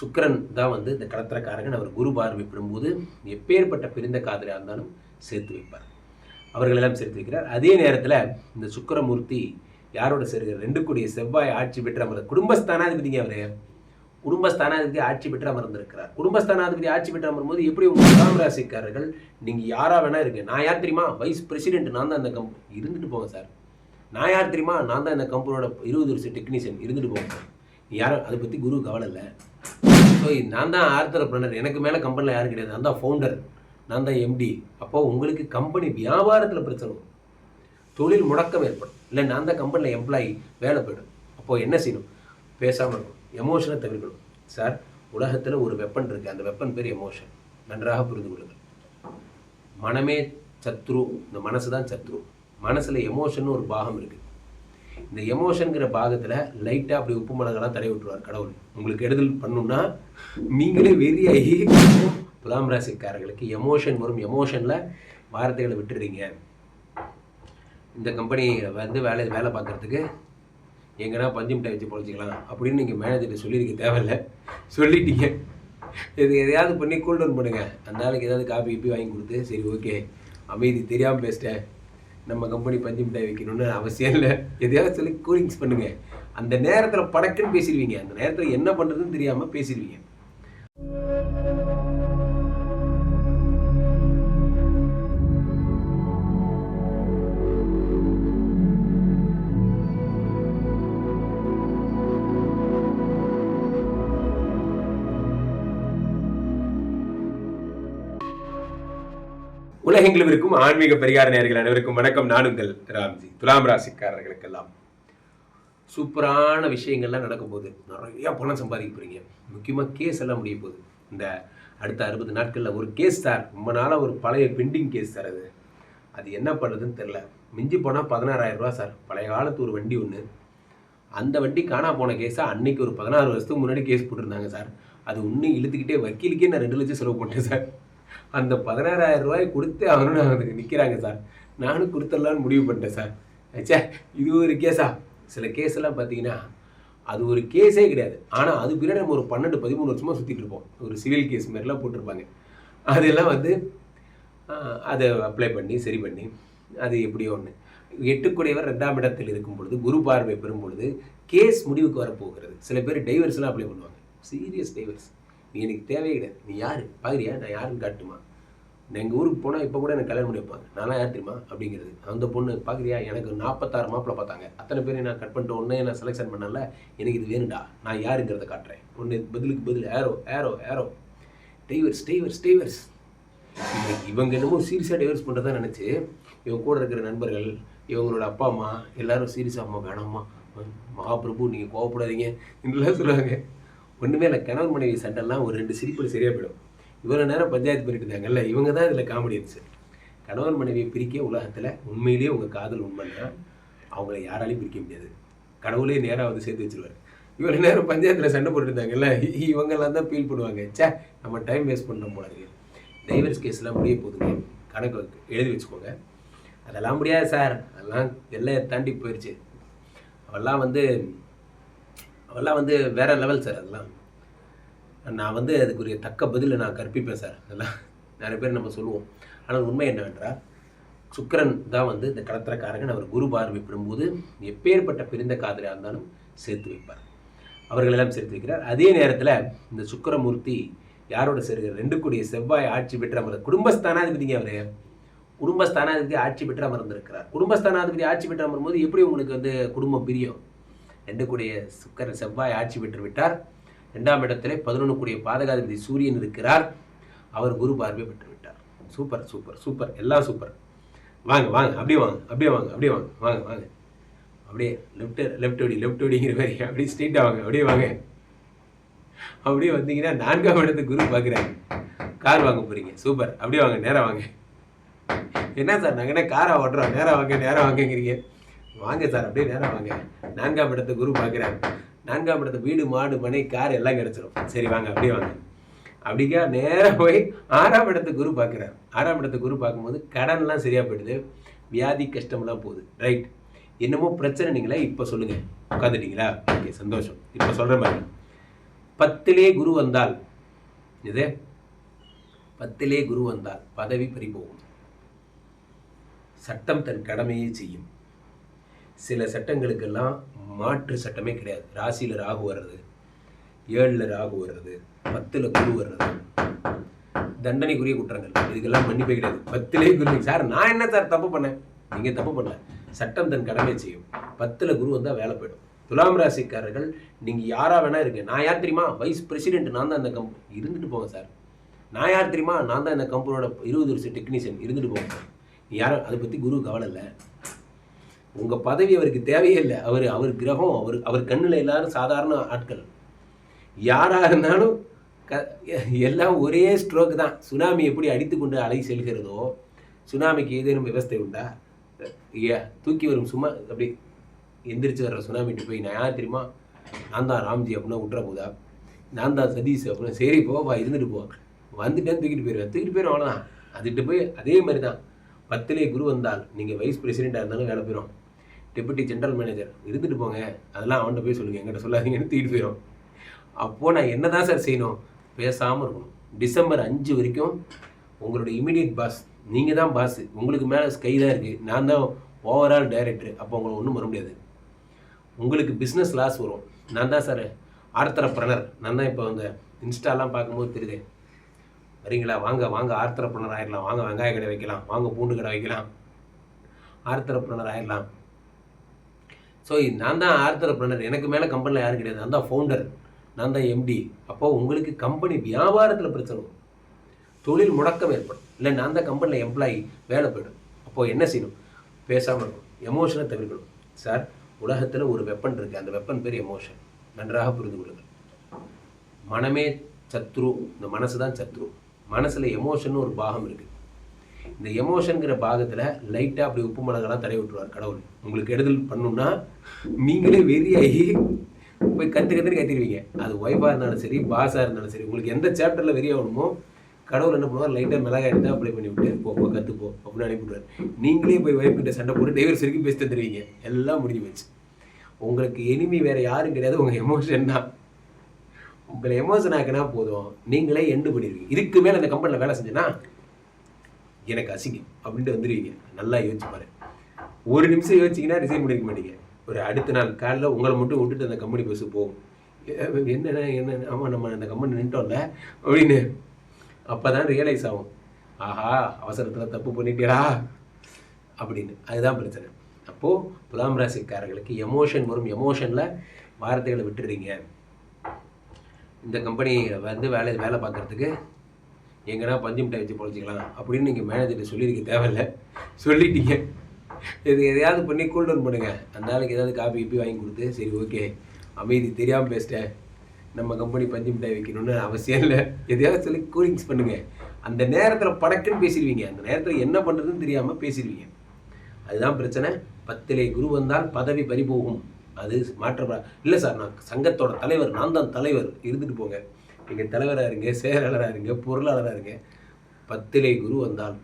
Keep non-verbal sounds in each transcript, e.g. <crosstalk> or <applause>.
சுக்கரன் தான் வந்து இந்த கடத்திரக்காரகன். அவர் குரு பார்வை பெறும்போது எப்பேற்பட்ட பிரிந்த காதலாக இருந்தாலும் சேர்த்து வைப்பார். அவர்களெல்லாம் சேர்த்து வைக்கிறார். அதே நேரத்தில் இந்த சுக்கரமூர்த்தி யாரோட சேர்க்கிறார் ரெண்டு கூடிய செவ்வாய் ஆட்சி பெற்று அமர்ந்த குடும்பஸ்தானாதிபதிங்க அவர். குடும்பஸ்தானாதிபதி ஆட்சி பெற்று அமர்ந்திருக்கிறார். குடும்பஸ்தானாதிபதி ஆட்சி பெற்று அமரும்போது எப்படி உங்கள் துலாம் ராசிக்காரர்கள்? நீங்கள் யாராக வேணா இருக்கு நான் யார் தெரியுமா? வைஸ் பிரசிடென்ட் நான் தான் அந்த கம்பெனி இருந்துட்டு போவேன் சார். நான் யார் தெரியுமா? நான் தான் இந்த கம்பெனியோட இருபது வருஷம் டெக்னீஷியன் இருந்துட்டு போவேன் சார். யாரும் அதை பற்றி குரு கவலை இல்லை. ஸோ நான் தான் ஆர்த்தரப்பிரனர் எனக்கு மேலே கம்பெனியில் யாரும் கிடையாது. நான் தான் ஃபவுண்டர் நான் தான் எம்டி அப்போது உங்களுக்கு கம்பெனி வியாபாரத்தில் பிரச்சனை வரும். தொழில் முடக்கம் ஏற்படும். இல்லை நான் தான் கம்பெனியில் எம்ப்ளாயி வேலை போயிடும். அப்போது என்ன செய்யணும்? பேசாமல் இருக்கணும். எமோஷனை தவிர்க்கணும். சார் உலகத்தில் ஒரு வெப்பன் இருக்குது அந்த வெப்பன் பேர் எமோஷன் நன்றாக புரிந்து கொள்ளுங்கள். மனமே சத்ரு. இந்த மனசு தான் சத்ரு. மனசில் எமோஷன் ஒரு பாகம் இருக்குது இந்த எமோஷனுங்கிற பாகத்தில் லைட்டாக அப்படி உப்பு மிளகெல்லாம் தடவி விட்டுருவார் கடவுள். உங்களுக்கு எடுதல் பண்ணுன்னா நீங்களே வெறியாகி துலாம் ராசிக்காரர்களுக்கு எமோஷன் வரும். எமோஷனில் வார்த்தைகளை விட்டுறீங்க. இந்த கம்பெனி வந்து வேலை வேலை பார்க்குறதுக்கு எங்கன்னா பஞ்சு மிட்டாய் வச்சு பொழைச்சிக்கலாம் அப்படின்னு நீங்கள் மேனேஜர்கிட்ட சொல்லியிருக்க தேவையில்ல. சொல்லிட்டீங்க. இது எதையாவது பண்ணி கூல் டவுன் அந்த நாளைக்கு ஏதாவது காப்பி இப்பி வாங்கி கொடுத்து சரி ஓகே அமைதி தெரியாமல் பேசிட்டேன். நம்ம கம்பெனி பஞ்சு மிட்டாய் வைக்கணும்னு அவசியம் இல்லை. எதையாவது சொல்லி கூலிங்ஸ் பண்ணுங்க. அந்த நேரத்தில் படக்குன்னு பேசிடுவீங்க. அந்த நேரத்தில் என்ன பண்ணுறதுன்னு தெரியாமல் பேசிடுவீங்க. உலகெங்கிலும் இருக்கும் ஆன்மீக பரிகார நேர்கள் அனைவருக்கும் வணக்கம். நானுங்கள் ராம்ஜி. துலாம் ராசிக்காரர்களுக்கெல்லாம் சூப்பரான விஷயங்கள்லாம் நடக்கும் போது நிறைய பணம் சம்பாதிக்க போகிறீங்க முக்கியமாக கேஸ் எல்லாம் முடிய போகுது. இந்த அடுத்த அறுபது நாட்களில் ஒரு கேஸ் சார் ரொம்ப நாளாக ஒரு பழைய பெண்டிங் கேஸ் சார் அது. அது என்ன பண்ணுறதுன்னு தெரில மிஞ்சி போனால் பதினாறாயிரம் ரூபா சார் பழைய காலத்து ஒரு வண்டி ஒன்று அந்த வண்டி காணா போன கேஸை அன்னைக்கு ஒரு பதினாறு வருஷத்துக்கு முன்னாடி கேஸ் போட்டிருந்தாங்க சார் அது இன்னும் இழுத்துக்கிட்டே வக்கீலுக்கே நான் ரெண்டு லட்சம் செலவு பண்ணேன் சார் அந்த பதினாறாயிரம் ரூபாய் கொடுத்து அவனும் அவனுக்கு நிற்கிறாங்க சார். நானும் கொடுத்துடலான்னு முடிவு பண்ணிட்டேன் சார். ச்சே இது ஒரு கேஸா? சில கேஸ் எல்லாம் பார்த்தீங்கன்னா அது ஒரு கேஸே கிடையாது. ஆனால் அது பின்னாடி நம்ம ஒரு பன்னெண்டு பதிமூணு வருஷமாக சுற்றிட்டு இருப்போம். ஒரு சிவில் கேஸ் மாதிரிலாம் போட்டிருப்பாங்க. அதெல்லாம் வந்து அதை அப்ளை பண்ணி சரி பண்ணி அது எப்படியோ ஒன்று எட்டுக்குடையவர் ரெண்டாம் இடத்தில் இருக்கும் பொழுது குரு பார்வை பெறும் பொழுது கேஸ் முடிவுக்கு வரப்போகிறது. சில பேர் டைவர்ஸ்லாம் அப்ளை பண்ணுவாங்க. சீரியஸ் டைவர்ஸ் நீ எனக்கு தேவையே கிடையாது. நீ யார்? பார்க்குறியா நான் யாருன்னு காட்டுமா? நான் எங்கள் ஊருக்கு போனால் இப்போ கூட எனக்கு கல்யாணம் பண்ணி வைப்பாங்க. நான்லாம் யார் தெரியுமா? அப்படிங்கிறது. அந்த பொண்ணு பார்க்குறியா எனக்கு நாற்பத்தாறு மாப்பிள்ள பார்த்தாங்க. அத்தனை பேரை நான் கட் பண்ணிட்டு ஒன்று நான் செலெக்ஷன் பண்ணல எனக்கு இது வேணும்டா. நான் யாருங்கிறத காட்டுறேன். ஒன்று பதிலுக்கு பதில் aero aero aero divorce divorce divorce இவங்க என்னமோ சீரியஸாக டைவர்ஸ் பண்ணுறதா நினச்சி இவங்க கூட இருக்கிற நண்பர்கள் இவங்களோட அப்பா அம்மா எல்லாரும் சீரியஸாக அம்மா வேணாம்மா. மகாபிரபு நீங்கள் கோவப்படாதீங்க. இதெல்லாம் சொல்லுவாங்க. ஒன்றுமே இல்லை. கணவன் மனைவி சண்டைலாம் ஒரு ரெண்டு சிரிப்பில் சரியாக போயிடும். இவ்வளோ நேரம் பஞ்சாயத்து பண்ணிட்டு இருந்தாங்கல்ல இவங்க தான் இதில் காமெடி இருந்துச்சு கணவன் மனைவியை பிரிக்க உலகத்தில் உண்மையிலேயே உங்கள் காதல் உண்மைன்னா அவங்கள யாராலையும் பிரிக்க முடியாது. கடவுளே நேராக வந்து சேர்த்து வச்சுருவார். இவ்வளோ நேரம் பஞ்சாயத்தில் சண்டை போட்டுட்டு இருந்தாங்கல்ல <laughs> இவங்கெல்லாம் தான் ஃபீல் பண்ணுவாங்க. ச்சே நம்ம டைம் வேஸ்ட் பண்ண போல டைவர்ஸ் கேஸ்லாம் முடிய போதுங்க கணக்கு எழுதி வச்சுக்கோங்க. அதெல்லாம் முடியாது சார் அதெல்லாம் எல்லாம் தாண்டி போயிடுச்சு அவெல்லாம் வந்து அவெல்லாம் வந்து வேற லெவல் சார் அதெல்லாம். நான் வந்து அதுக்குரிய தக்க பதிலை நான் கற்பிப்பேன் சார் அதெல்லாம். நிறைய பேர் நம்ம சொல்லுவோம். ஆனால் உண்மை என்னவென்றால் சுக்கரன் தான் வந்து இந்த கடத்திரக்காரகன். அவர் குரு பார்வைப்படும்போது எப்பேற்பட்ட பிரிந்த காதலாக இருந்தாலும் சேர்த்து வைப்பார். அவர்களெல்லாம் சேர்த்து வைக்கிறார். அதே நேரத்தில் இந்த சுக்கிரமூர்த்தி யாரோட சேர்க்கிறார் ரெண்டு கூடிய செவ்வாய் ஆட்சி பெற்று அமர்ந்த குடும்பஸ்தானாதிபதிங்க அவர். குடும்பஸ்தானாதிபதி ஆட்சி பெற்று அமர்ந்திருக்கிறார். குடும்பஸ்தானாதிபதி ஆட்சி பெற்று அமரும்போது எப்படி உங்களுக்கு வந்து குடும்பம் பிரியும்? ரெண்டு கூடிய சுக்கர செவ்வாய் ஆட்சி பெற்று விட்டார். ரெண்டாம் இடத்திலே பதினொன்று கூடிய பாதகாதிபதி சூரியன் இருக்கிறார். அவர் குரு பார்வை பெற்று விட்டார். Super super super. எல்லாம் சூப்பர். வாங்க வாங்க அப்படியே வாங்க அப்படியே வாங்க அப்படியே வாங்க வாங்க வாங்க. அப்படியே லெஃப்ட் லெஃப்ட் ஓடி லெஃப்ட் ஓடிங்கிற மாதிரி அப்படியே ஸ்ட்ரெயிட்டாக வாங்க அப்படியே வாங்க. அப்படியே வந்தீங்கன்னா நான்காம் இடத்துக்கு குரு பார்க்குறாங்க கார் வாங்க போகிறீங்க சூப்பர். அப்படியே வாங்க நேராக வாங்க. என்ன சார் நாங்கள் என்ன காரை ஓட்டுறோம்? நேராக வாங்க நேராக வாங்கங்கிறீங்க. வாங்க சார் அப்படியே நேரம் வாங்க. நான்காம் இடத்தை குரு பார்க்குறாரு. நான்காம் இடத்த வீடு மாடு மனை கார் எல்லாம் கிடச்சிரும். சரி வாங்க அப்படியே வாங்க. அப்படிக்கா நேராக போய் ஆறாம் இடத்த குரு பார்க்குறாரு. ஆறாம் இடத்த குரு பார்க்கும்போது கடன்லாம் சரியாக போயிடுது. வியாதி கஷ்டம்லாம் போகுது. ரைட் என்னமோ பிரச்சனை நீங்களா இப்போ சொல்லுங்கள் உட்காந்துட்டீங்களா ஓகே சந்தோஷம். இப்போ சொல்கிற மாதிரி. பத்திலே குரு வந்தால் இது? பத்திலே குரு வந்தால் பதவி பறிபோகும். சட்டம் தன் கடமையை செய்யும். சில சட்டங்களுக்கெல்லாம் மாற்று சட்டமே கிடையாது. ராசியில் ராகு வர்றது ஏழில் ராகு வர்றது பத்தில் குரு வர்றது தண்டனைக்குரிய குற்றங்கள். இதுக்கெல்லாம் மன்னிப்பே கிடையாது. பத்திலே குரு. சார் நான் என்ன சார் தப்பு பண்ணேன்? நீங்கள் தப்பு பண்ணல. சட்டம் தன் கடமை செய்யும். பத்தில் குரு வந்தால் வேலை போயிடும். துலாம் ராசிக்காரர்கள் நீங்கள் யாராக வேணா இருங்க. நான் யார் தெரியுமா? வைஸ் பிரசிடென்ட் நான் தான் அந்த கம்பெனி இருந்துட்டு போவேன் சார். நான் யார் தெரியுமா? நான் தான் இந்த கம்பெனியோட இருபது வருஷம் டெக்னீஷியன் இருந்துட்டு போங்க யாரும் அதை பற்றி குரு கவலை இல்லை. உங்கள் பதவி அவருக்கு தேவையே இல்லை. அவர் அவர் கிரகம் அவர் அவர் கண்ணில் எல்லாரும் சாதாரண ஆட்கள். யாராக இருந்தாலும் க எல்லாம் ஒரே ஸ்ட்ரோக் தான். சுனாமி எப்படி அடித்து கொண்டு அலை செல்கிறதோ சுனாமிக்கு ஏதேனும் விவஸ்தை உண்டா? ஐயா தூக்கி வரும் சும்மா அப்படி எந்திரிச்சு வர்ற சுனாமிட்டு போய் நான் யார் தெரியுமா? நான் தான் ராம்ஜி அப்படின்னா விட்ற போதா? நான் தான் சதீஷ் அப்படின்னா சரி போவா இருந்துட்டு போ. வந்துட்டேன்னு தூக்கிட்டு போயிடுவேன் தூக்கிட்டு போயிடும் அவ்வளோதான் அதுகிட்ட போய் அதே மாதிரி தான். பத்திலே குரு வந்தால் நீங்கள் வைஸ் பிரசிடெண்ட்டாக இருந்தாலும் வேலை போயிடும் டெபுட்டி ஜென்ரல் மேனேஜர் இருந்துட்டு போங்க. அதெல்லாம் அவன்கிட்ட போய் சொல்லுங்கள் என்கிட்ட சொல்லாதீங்கன்னு தூக்கிட்டு போயிடும் அப்போது நான் என்ன தான் சார் செய்யணும்? பேசாமல் இருக்கணும். டிசம்பர் அஞ்சு வரைக்கும் உங்களோட இமீடியட் பாஸ் நீங்கள் தான் பாஸ் உங்களுக்கு மேலே ஸ்கை தான் இருக்குது நான் தான் ஓவரால் டைரக்டர் அப்போ உங்களை ஒன்றும் வர முடியாது. உங்களுக்கு பிஸ்னஸ் லாஸ் வரும். நான் தான் சார் ஆர்த்தரப்பிரனர் நான் தான் இப்போ அந்த இன்ஸ்டாலாம் பார்க்கும்போது தெரியுது. வரீங்களா வாங்க வாங்க ஆர்த்தரப்பிரனர் ஆயிடலாம் வாங்க வெங்காய கடை வைக்கலாம். வாங்க பூண்டு கடை வைக்கலாம். ஆர்த்தரப்பிரனர் ஆயிடலாம் ஸோ நான் தான் ஆர்த்தரப்பிரனர் எனக்கு மேலே கம்பெனியில் யாரும் கிடையாது. நான் தான் ஃபவுண்டர் நான் தான் எம்டி அப்போது உங்களுக்கு கம்பெனி வியாபாரத்தில் பிரச்சனை வரும். தொழில் முடக்கம் ஏற்படும். இல்லை நான் தான் கம்பெனியில் எம்ப்ளாயி வேலை போயிடும். அப்போது என்ன செய்யணும்? பேசாமல் இருக்கும் எமோஷனை தவிர்க்கணும். சார் உலகத்தில் ஒரு வெப்பன் இருக்குது அந்த வெப்பன் பேர் எமோஷன் நன்றாக புரிந்து கொள்ளுங்கள். மனமே சத்ரு. இந்த மனசு தான் சத்ரு. மனசில் எமோஷன் ஒரு பாகம் இருக்குது இந்த எமோஷனுங்கிற பாகத்தில் லைட்டாக அப்படி உப்பு மிளகெல்லாம் தடவி விட்டுருவார் கடவுள். உங்களுக்கு எடுதல் பண்ணுன்னா நீங்களே வெறியாகி போய் கற்று கற்றுன்னு கத்திடுவீங்க அது ஒய்ஃபாக இருந்தாலும் சரி பாஸாக இருந்தாலும் சரி உங்களுக்கு எந்த சாப்டரில் வெறியாகணுமோ கடவுள் என்ன பண்ணுவார்? லைட்டாக மிளகாய் எடுத்து அப்ளை பண்ணி விட்டு போ போ கற்றுப்போ அப்படின்னு அனுப்பிவிடுவார் நீங்களே போய் ஒய்ஃப் கிட்ட சண்டை போட்டு டைவர்ஸ் வரைக்கும் பேசி தந்துடுவீங்க எல்லாம் முடிஞ்சு போச்சு. உங்களுக்கு எனிமி வேறு யாரும் கிடையாது. உங்கள் எமோஷன் தான். உங்களை எமோஷன் ஆக்கினா போதும். நீங்களே எண்டு பண்ணிடுவீங்க. இதுக்கு மேலே அந்த கம்பெனியில் வேலை செஞ்சேன்னா எனக்கு அசிங்கம் அப்படின்ட்டு வந்துடுவீங்க. நல்லா யோசிச்சு பாரு. ஒரு நிமிஷம் யோசிச்சிங்கன்னா ரிசைன் பண்ணிருக்க மாட்டீங்க. ஒரு அடுத்த நாள் காலைல உங்களை மட்டும் விட்டுட்டு அந்த கம்பெனி பஸ் போகும் என்னென்ன என்ன ஆமாம் நம்ம அந்த கம்பெனி நின்ட்டோம்ல அப்படின்னு. அப்போ தான் ரியலைஸ் ஆகும். ஆஹா அவசரத்தில் தப்பு பண்ணிட்டேடா அப்படின்னு. அதுதான் பிரச்சனை. அப்போது துலாம் ராசிக்காரர்களுக்கு எமோஷன் வரும். எமோஷனில் வார்த்தைகளை விட்டுறீங்க. இந்த கம்பெனி வந்து வேலை வேலை பார்க்குறதுக்கு எங்கன்னா பஞ்சு மிட்டாய் வச்சு பொழைச்சிக்கலாம் அப்படின்னு நீங்கள் மேனேஜர்கிட்ட சொல்லியிருக்க தேவையில்ல. சொல்லிட்டீங்க. இது எதையாவது பண்ணி கூல் டவுன் பண்ணுங்கள் அந்த நாளைக்கு ஏதாவது காப்பி கீப்பி வாங்கி கொடுத்து சரி ஓகே அமைதி தெரியாமல் பேசிட்டேன். நம்ம கம்பெனி பஞ்சு மிட்டாய் வைக்கணும்னு அவசியம் இல்லை. எதையாவது சொல்லி கூலிங்ஸ் பண்ணுங்கள் அந்த நேரத்தில் படக்குன்னு பேசிடுவீங்க. அந்த நேரத்தில் என்ன பண்ணுறதுன்னு தெரியாமல் பேசிடுவீங்க. அதுதான் பிரச்சனை. பத்திலே குரு வந்தால் பதவி பறிபோகும். அது மாற்ற இல்லை சார் நான் சங்கத்தோட தலைவர் நான் தான் தலைவர். இருந்துட்டு போங்க. நீங்கள் தலைவராக இருங்க செயலாளராக இருங்க பொருளாளராக இருங்க. பத்திலே குரு வந்தால்.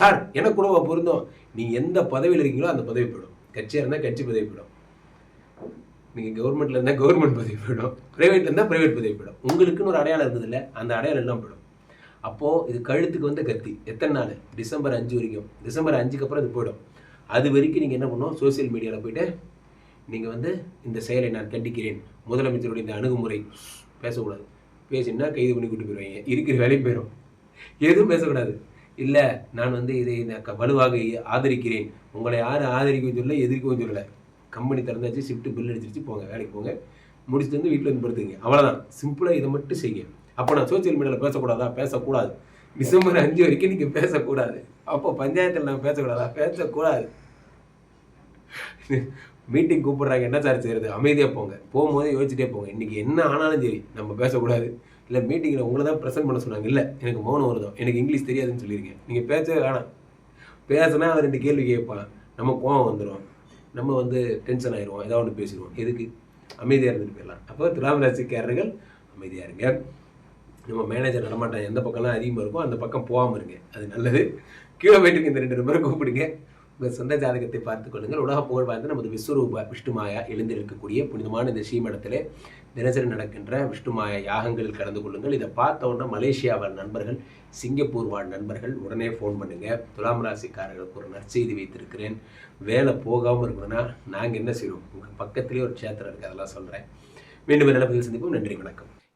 சார் எனக்கு கூட பொருந்தும். நீங்கள் எந்த பதவியில் இருக்கீங்களோ அந்த பதவி போயிடும். கட்சியாக இருந்தால் கட்சி பதவி போயிடும். நீங்கள் கவர்மெண்ட்டில் இருந்தால் கவர்மெண்ட் பதவி போயிடும். ப்ரைவேட்டில் இருந்தால் ப்ரைவேட் பதவி போயிடும். உங்களுக்குன்னு ஒரு அடையாளம் இருந்ததில்ல. அந்த அடையாளம் எல்லாம் போயிடும். அப்போது இது கழுத்துக்கு வந்த கத்தி. எத்தனை நாள்? டிசம்பர் அஞ்சு வரைக்கும். டிசம்பர் அஞ்சுக்கு அப்புறம் இது போயிடும். அது வரைக்கும் நீங்கள் என்ன பண்ணுவோம் சோசியல் மீடியாவில் போயிட்டு நீங்கள் வந்து இந்த செயலை நான் கண்டிக்கிறேன். முதலமைச்சருடைய இந்த அணுகுமுறை. பேசக்கூடாது. பேசினா கைது பண்ணி கூட்டு போயிடுவாங்க இருக்கிற வேலையும் போயிடும் எதுவும் பேசக்கூடாது. இல்லை நான் வந்து இதை க- வலுவாக ஆதரிக்கிறேன். உங்களை யாரும் ஆதரிக்கவும் சொல்லலை எதிர்க்கவும் சொல்லலை. கம்பெனி திறந்தாச்சு ஷிஃப்ட்டு பில் அடிச்சிருச்சு போங்க வேலைக்கு போங்க. முடிச்சுட்டு வந்து வீட்டில் வந்து படுத்துங்க. அவ்வளோதான் சிம்பிளாக இதை மட்டும் செய்ய அப்போ நான் சோசியல் மீடியாவில் பேசக்கூடாதா? பேசக்கூடாது. டிசம்பர் அஞ்சு வரைக்கும் நீங்கள் பேசக்கூடாது. அப்போ பஞ்சாயத்தில் நான் பேசக்கூடாதா? பேசக்கூடாது. மீட்டிங் கூப்பிட்றாங்க என்ன சார் செய்யறது அமைதியாக போங்க. போகும்போது யோசிச்சுட்டே போங்க. இன்றைக்கி என்ன ஆனாலும் சரி நம்ம பேசக்கூடாது. இல்லை மீட்டிங்கில் உங்களை தான் ப்ரெசென்ட் பண்ண சொன்னாங்க. இல்லை எனக்கு மௌனம் வருதோம் எனக்கு இங்கிலீஷ் தெரியாதுன்னு சொல்லியிருக்கேன் நீங்கள் பேசவே வேணாம். பேசினா அவர் ரெண்டு கேள்வி கேட்பான். நம்ம கோவம் வந்துடும் நம்ம வந்து டென்ஷன் ஆயிடுவோம். ஏதாவது ஒன்று பேசிடுவோம். எதுக்கு? அமைதியாக இருந்துட்டு போயிடலாம். அப்போ துலாம் ராசிக்காரர்கள் அமைதியாக இருங்க. நம்ம மேனேஜர் நடமாட்டம் எந்த பக்கம்லாம் அதிகமாக இருக்கோ அந்த பக்கம் போகாமல் இருங்க. அது நல்லது. கீழே போயிட்டு இந்த ரெண்டு நம்பரை கூப்பிடுங்க. உங்கள் சொந்த ஜாதகத்தை பார்த்துக் கொள்ளுங்கள். உலக புகழ் வாய்ந்த நமது விஸ்வரூப விஷ்ணுமாயா எழுந்திருக்கக்கூடிய புனிதமான இந்த ஸ்ரீமடத்தில் தினசரி நடக்கின்ற விஷ்ணுமாயா யாகங்களில் கலந்து கொள்ளுங்கள். இதை பார்த்த உடனே மலேசியா வாழ் நண்பர்கள் சிங்கப்பூர் வாழ் நண்பர்கள் உடனே ஃபோன் பண்ணுங்கள் துலாம் ராசிக்காரர்களுக்கு ஒரு நற்செய்தி வைத்திருக்கிறேன். வேலை போகாமல் இருக்கணும்னா நாங்கள் என்ன செய்வோம்? உங்கள் பக்கத்துலேயே ஒரு சேத்திரம் இருக்குது அதெல்லாம் சொல்கிறேன் மீண்டும் நல்ல பதில் சந்திப்போம். நன்றி வணக்கம்.